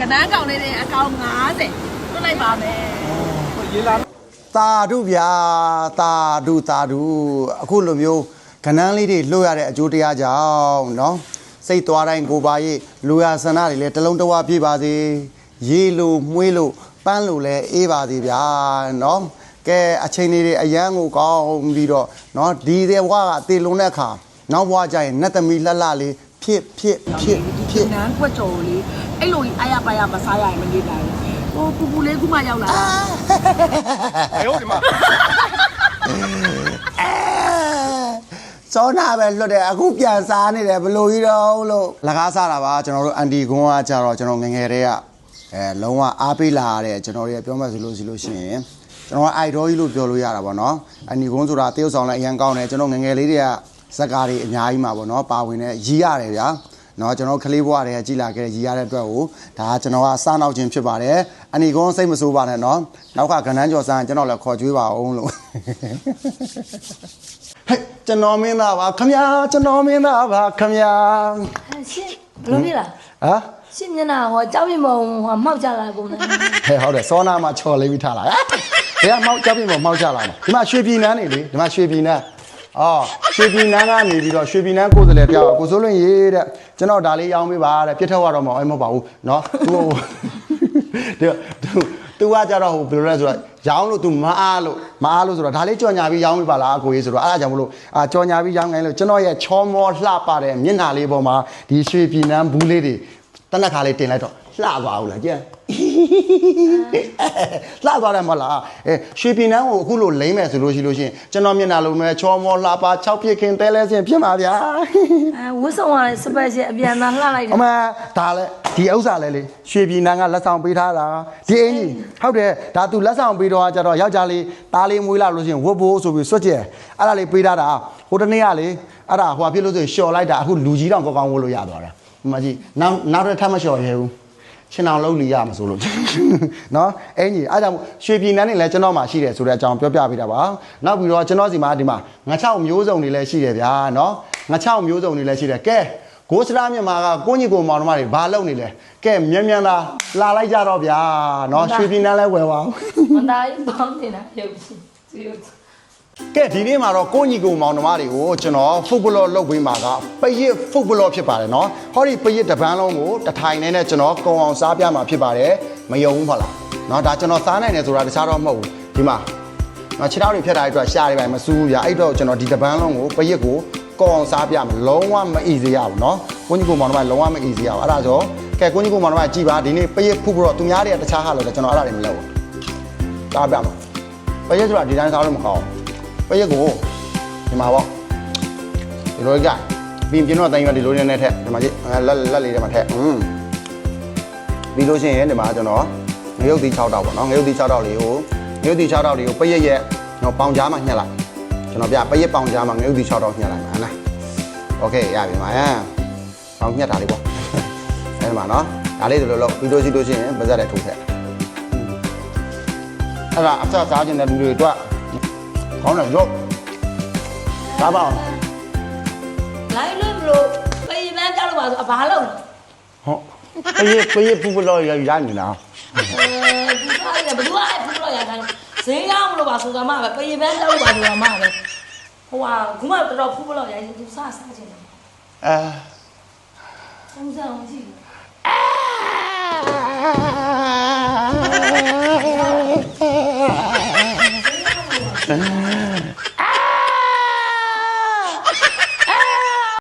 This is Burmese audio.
ကနန်းကောင်လေးတွေအကောင်90တွတ်လိုက်ပါမယ် ရေလာ တာဓုဗျာတာဓုတာဓုအခုလိုမျိုးကဏန်းလေးတွေလွှတ်ရတဲ့အကျိုးတရားကြောင့်เนาะစိတ်သွားတိုင်းကိုယ်ပါရေးလူရဆန္ဒတွေလည်းတစ်လုံးတစ်ဝါပြည့်ပါစေရေလိုမှုေးလို့ပန်းလို့လည်းအေးပါစေဗျာเนาะကဲအချိန်လေးတွေအရန်ကိုကောင်းပြီးတော့เนาะဒီတဲ့ဘဝကအသေးလုံးတဲ့အခါနောက်ဘဝကျရင်နတ်သမီးလှလှလေးဖြစ်ဖြစ်ဖြစ်ဖြစ် နန်းကွက်ကြော်လေး အဲ့လိုကြီးအားရပါရမစားရရင်မနေနိုင်ဘူးဟိုပူပူလေးခုမှရောက်လာတာ 哎呦我的妈！ စောနာပဲလွတ်တယ်အခုပြန်စားနေတယ်ဘလို့ကြီးတော့လို့လကားစားတာပါကျွန်တော်တို့အန်တီကွန်းကကြတော့ကျွန်တော်ငယ်ငယ်တည်းကအဲလုံးဝအားပေးလာရတဲ့ကျွန်တော်ရဲ့ပြောမှဆိုလို့ရှိလို့ရှိရင်ကျွန်တော်ကအိုက်ဒေါကြီးလို့ပြောလို့ရတာပေါ့နော်အန်တီကွန်းဆိုတာတရုတ်ဆောင်လည်းအရန်ကောင်းတယ်ကျွန်တော်ငယ်ငယ်လေးတွေကဇက်ကားတွေအများကြီးမှာပေါ့နော်ပါဝင်နေရီးရတယ်ဗျာ နော်ကျွန်တော်ကလေးဘွားတွေကကြီးလာခဲ့တဲ့ရီးရတဲ့အတွက်ကိုဒါကကျွန်တော်ကစားနောက်ခြင်းဖြစ်ပါတယ်အန်တီကွန်းစိတ်မဆိုးပါနဲ့နော်နောက်ကကဏ္ဍကျော်ဆန်းကျွန်တော်လည်းခေါ်ကြွေးပါအောင်လို့ဟဲ့ကျွန်တော်မင်းသားပါခမညာကျွန်တော်မင်းသားပါခမညာရှင်းဘယ်လိုဖြစ်လားဟမ်ရှင်းမျက်နှာဟောကြောက်ပြမုံဟောမှောက်ကြလာကုန်တယ်ဟဲ့ဟုတ်တယ်စောနာမှာချော်လေးပြီးထားလာဟဲ့ဘယ်ကမောက်ကြောက်ပြင်ပေါ်မောက်ကြလာမှာဒီမှာရွှေပြည်နန်းနေလေဒီမှာရွှေပြည်နန်း အော်ရွှေပြည်နန်းကနေပြီးတော့ရွှေပြည်နန်းကိုယ်စလဲပြောက်ကိုစိုးလွင်ရေးတဲ့ကျွန်တော်ဒါလေးရောင်းပေးပါတဲ့ပြစ်ထက်ကတော့မအောင်မဟုတ်ပါဘူးเนาะသူဟိုဒီသူသူကကြတော့ဟိုဘယ်လိုလဲဆိုတော့ရောင်းလို့ तू မအားလို့မအားလို့ဆိုတော့ဒါလေးကြော်ညာပြီးရောင်းပေးပါလားအကိုကြီးဆိုတော့အဲ့ဒါကြောင့်မလို့အာကြော်ညာပြီးရောင်းခိုင်းလို့ကျွန်တော်ရဲ့ချောမောလှပတဲ့မျက်နှာလေးပေါ်မှာဒီရွှေပြည်နန်းဘူးလေးတွေတနက်ခါလေးတင်လိုက်တော့လှသွားဘူးလားကြည့် လှသွားတယ်မဟုတ်လားအဲရွှေပြည်နန်းကိုအခုလိုလိမ့်မယ်ဆိုလို့ရှိလို့ရှိရင်ကျွန်တော်မျက်နှာလုံးနဲ့ချောမောလှပ6ပြစ်ခင်တဲလဲစင်ဖြစ်မှာဗျာအဲဝတ်ဆောင်ရတဲ့စပယ်ရှယ်အပြန်သာလှလိုက်တယ်အမဒါလဲဒီဥစ္စာလဲလေရွှေပြည်နန်းကလက်ဆောင်ပေးထားတာဒီအင်ကြီးဟုတ်တယ်ဒါသူလက်ဆောင်ပေးတော့ကြတော့ယောက်ျားလေးသားလေးမွေးလာလို့ရှိရင်ဝတ်ဖို့ဆိုပြီးစွတ်ကျဲအဲ့ဒါလေးပေးထားတာဟိုတနေ့ကလေအဲ့ဒါဟိုကဖြစ်လို့ဆိုရင်လျှော်လိုက်တာအခုလူကြီးတောင်ကောင်းကောင်းဝတ်လို့ရသွားတာဒီမကြီးနောက်နောက်တစ်ထပ်မလျှော်ရဲဘူး ရှင်အောင်လုံးနေရမှာဆိုလို့နော်အင်ကြီးအဲ့ဒါကြောင့်ရွှေပြည်နန်းနေလဲကျွန်တော်မှရှိတယ်ဆိုတဲ့အကြောင်းပြောပြပေးတာပါနောက်ပြီးတော့ကျွန်တော်စီမှာဒီမှာငါးချောက်မျိုးစုံတွေလည်းရှိတယ်ဗျာနော်ငါးချောက်မျိုးစုံတွေလည်းရှိတယ်ကဲဂိုးစရာမြန်မာကကိုညီကိုမောင်နှမတွေဘာလုပ်နေလဲကဲမြန်မြန်သာလာလိုက်ကြတော့ဗျာနော်ရွှေပြည်နန်းလဲဝယ်ပါဦးမသားကြီးပေါင်းနေတာရုပ်ရှင်စီရုပ် ကဲဒီနေ့မှာတော့ကိုညီကိုမောင်နှမတွေကိုကျွန်တော်ဖုတ်ဘလော့လုပ်ပေးမှာကပရစ်ဖုတ်ဘလော့ဖြစ်ပါတယ်နော်ဟောဒီပရစ်တစ်ပန်းလုံးကိုတစ်ထိုင်နဲ့နဲ့ကျွန်တော်ကုံအောင်စားပြမှာဖြစ်ပါတယ်မယုံဘူးမဟုတ်လားနော်ဒါကျွန်တော်စားနိုင်တယ်ဆိုတာတခြားတော့မဟုတ်ဘူးဒီမှာနော်ခြေထောက်တွေဖြတ်တာတွေအတွက်ရှားတွေပဲမစူးဘူးဗျာအဲ့တော့ကျွန်တော်ဒီတစ်ပန်းလုံးကိုပရစ်ကိုကုံအောင်စားပြမှာလုံးဝမအီစီရဘူးနော်ကိုညီကိုမောင်နှမလုံးဝမအီစီရဘူးအဲ့ဒါဆိုကဲကိုညီကိုမောင်နှမကြည်ပါဒီနေ့ပရစ်ဖုတ်ဘလော့သူများတွေကတခြားဟာလို့ကျွန်တော်အဲ့ဒါတွေမလုပ်ဘူးစားပြမှာပရစ်ဆိုတာဒီတိုင်းစားလို့မကောင်းဘူး ပရက်ကိုဒီမှာပေါ့ဒီလိုကြပြီးပြင်းတော့တိုင်းရဒီလိုနဲ့ထက်ဒီမှာကြည့်လက်လက်လေးတွေမှာထက်อืมပြီးလို့ရှိရင်ဒီမှာကျွန်တော်ငရုတ်သီး6တောက်ပေါ့နော်ငရုတ်သီး6တောက်လေးကိုငရုတ်သီး6တောက်လေးကိုပရက်ရဲ့တော့ပေါင်ကြားမှာညှက်လိုက်ကျွန်တော်ပြပရက်ပေါင်ကြားမှာငရုတ်သီး6တောက်ညှက်လိုက်မှာဟမ်လားโอเคရပြီမှာဟမ်ပေါင်ညှက်တာလေးပေါ့အဲဒီမှာနော်ဒါလေးဒီလိုလို့ပြီးလို့ရှိလို့ရှိရင်ပါဇက်တဲ့ထိုးထက်အဲ့ဒါအဆက်စားခြင်းတဲ့လူတွေအတွက် ကောင်းတယ်ရောဒါပါအောင်လိုက်လို့မလို့ပြေးပန်းကြောက်လို့ပါဆိုအဘာလုံးဟုတ်ပေးရပေးရပူပလောရရနေလားအဲဒီစားရဘယ်သူကအဲ့ဘူးလို့ရခိုင်းဈေးရောက်မလို့ပါဆိုတာမှပဲပြေးပန်းကြောက်လို့ပါဆိုတာမှပဲဟိုကခုမှတော်တော်ဖူးဖလို့ရရင်သူစားစားချင်တယ်အဲပုံစံအောင်ကြည့်ဟ